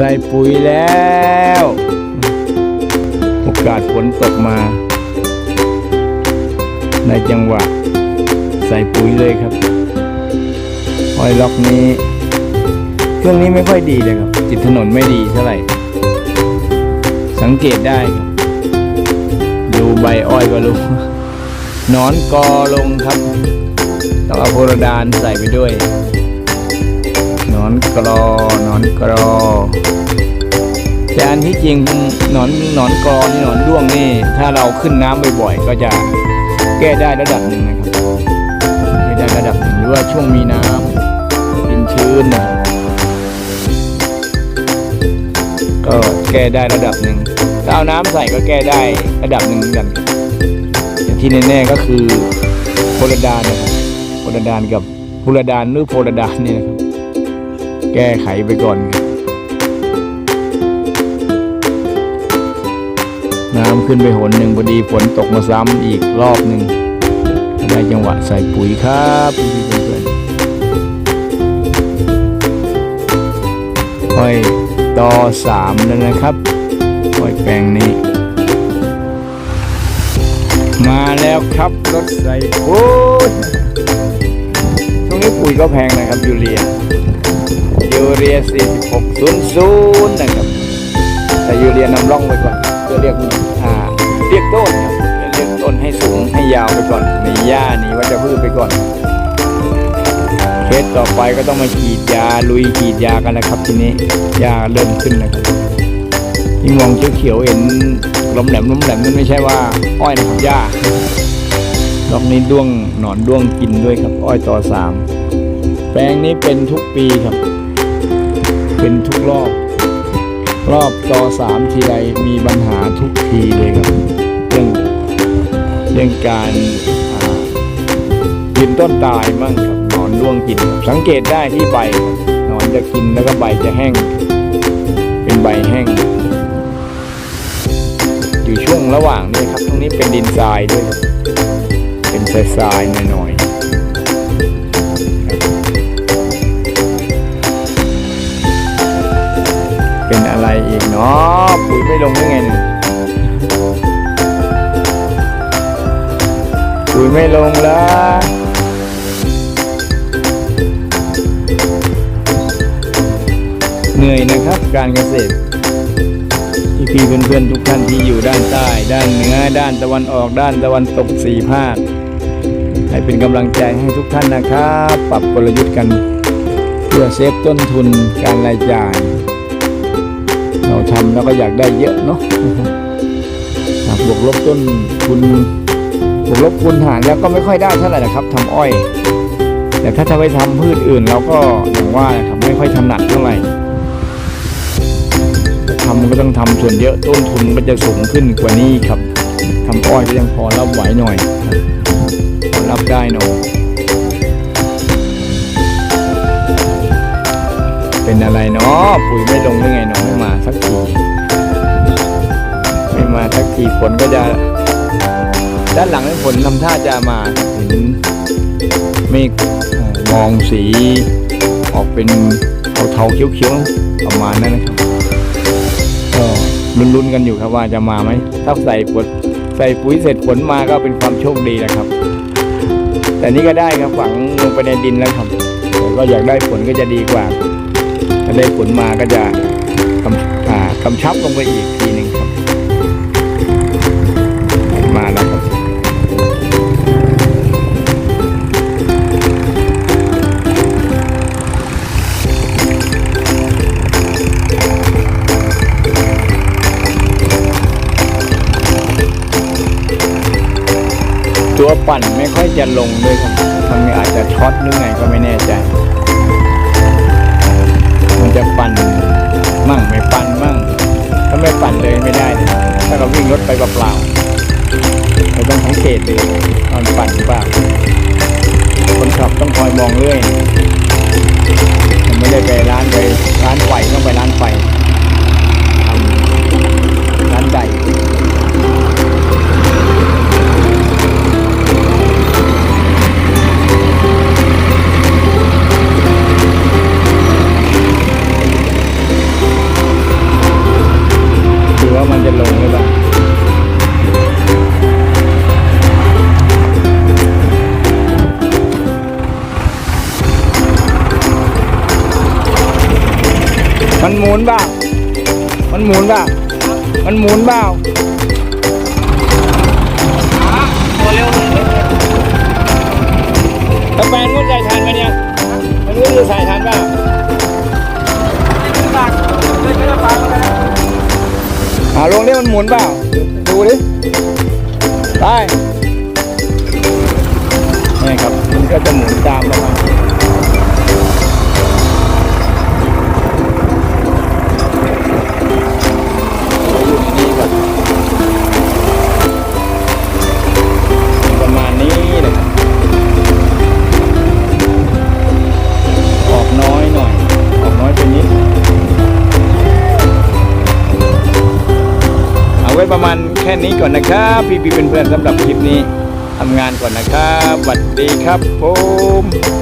ส่ปุ๋ยแล้ว โอกาสฝนตกมา ในจังหวะ ใส่ปุ๋ยเลยครับออยล็อกนี้ช่วงนี้ไม่ค่อยดีเลยครับติดถนนไม่ดีเท่าไหร่ สังเกตได้ครับ ดูใบอ้อยก็รู้นอนกอลงครับต้องเอาโพรดานใส่ไปด้วย อนกรอนอนกรอแต่อันที่จริงหนอนหนอนกรอนี่หนอนด้วงนี่ ถ้าเราขึ้นน้ำบ่อยๆ ก็จะแก้ได้ระดับหนึ่งนะครับแก้ได้ระดับหนึ่งหรือว่าช่วงมีน้ำดินชื้นนะก็แก้ได้ระดับหนึ่งถ้าเอาน้ำใส่ก็แก้ได้ระดับหนึ่งเหมือนกันอย่างที่แน่ๆก็คือโพรดานนะครับโพรดานกับโพรดานหรือโพรดานนี่นะครับ แก้ไขไปก่อนครับน้ำขึ้นไปหนหนึ่งพอดีฝนตกมาซ้ำอีกรอบหนึ่งได้จังหวะใส่ปุ๋ยครับพี่เพื่อนๆหอยต่อสามแล้วนะครับห้อยแปลงนี้ มาแล้วครับรถใส่ปุ๋ยตรงนี้ปุ๋ยก็แพงนะครับยูเรีย ยูเรีย 4600 นะครับ แต่ยูเรียนำร่องไว้ก่อนเพื่อเรียกอ่าเรียกต้นครับเรียกต้นให้สูงให้ยาวไปก่อนหนีหญ้าหนีวัชพืชไปก่อนเคสต่อไปก็ต้องมาฉีดยาลุยฉีดยากันนะครับทีนี้หญ้าเริ่มขึ้นนะครับที่มองเขียวเห็นล้มแหลมล้มแหลมนั่นไม่ใช่ว่า อ้อยนะครับหญ้ารอบนี้ด้วงหนอนด้วงกินด้วยครับ อ้อยต่อสามแปลงนี้เป็นทุกปีครับ เป็นทุกรอบ รอบต่อสามทีไรมีปัญหาทุกทีเลยครับ เรื่องเรื่องการกินต้นตายมั่งครับนอนร่วงกิน สังเกตได้ที่ใบครับนอนจะกินแล้วก็ใบจะแห้ง เป็นใบแห้ง อยู่ช่วงระหว่างนี้ครับตรงนี้เป็นดินทรายด้วย เป็นทรายๆหน่อย เป็นอะไรอีกเนาะปุ๋ยไม่ลงได้ไงเนี่ยปุ๋ยไม่ลงแล้วเหนื่อยนะครับการเกษตรที่พี่เพื่อนๆทุกท่านที่อยู่ด้านใต้ ด้านเหนือ ด้านตะวันออก ด้านตะวันตกสี่ภาค ให้เป็นกำลังใจให้ทุกท่านนะครับ ปรับกลยุทธ์กัน เพื่อเซฟต้นทุนการรายจ่าย เราทำแล้วก็อยากได้เยอะเนาะหากบวกลบต้นทุนบวกลบคูณหารแล้วก็ไม่ค่อยได้เท่าไหร่นะครับทำอ้อย แต่ถ้าจะไปทำพืชอื่นเราก็อย่างว่านะครับไม่ค่อยถนัดเท่าไหร่ทำก็ต้องทำส่วนเยอะต้นทุนก็จะสูงขึ้นกว่านี้ครับทำอ้อยก็ยังพอรับไหวหน่อยครับพอรับได้หน่อย เป็นอะไรเนาะปุ๋ยไม่ลงได้ไงเนาะไม่มาสักทีไม่มาสักทีฝนก็จะ ด้านหลังฝนทำท่าจะมาเห็นเมฆเอ่อมองสีออกเป็นเทาๆเขียวๆประมาณนั้นนะครับก็ลุ้นๆกันอยู่ครับว่าจะมาไหมถ้าใส่ฝนใส่ปุ๋ยเสร็จฝนมาก็เป็นความโชคดีนะครับ แต่นี่ก็ได้ครับฝังลงไปในดินแล้วครับก็อยากได้ฝนก็จะดีกว่า ถ้าได้ผลมาก็จะกำกำชับลงไปอีกทีหนึ่งครับ มาแล้วครับตัวปั่นไม่ค่อยจะลงด้วยครับ มันอาจจะช็อตหรือไงก็ไม่แน่ใจ จะปั่นมั่งไม่ปั่นมั่ง ถ้าไม่ปั่นเลยไม่ได้ถ้าเราวิ่งรถไปเปล่าๆเราต้องสังเกตดูว่ามันปั่นไป มันหมุนเปล่ามันหมุนเปล่ามันหมุนเปล่าตัวเร็วเลยแล้วแฟนก็ใจทันไหมเนี่ยมันรู้จะใส่ทันเปล่าไม่ตักเลยไม่ได้ฟังเลยอ่าลงนี่มันหมุนเปล่า ดูดิ ได้นี่ครับ มันก็จะหมุนตามเรามา ประมาณแค่นี้ก่อนนะครับพี่พี่เพื่อนๆสำหรับคลิปนี้ทำงานก่อนนะครับสวัสดีครับผม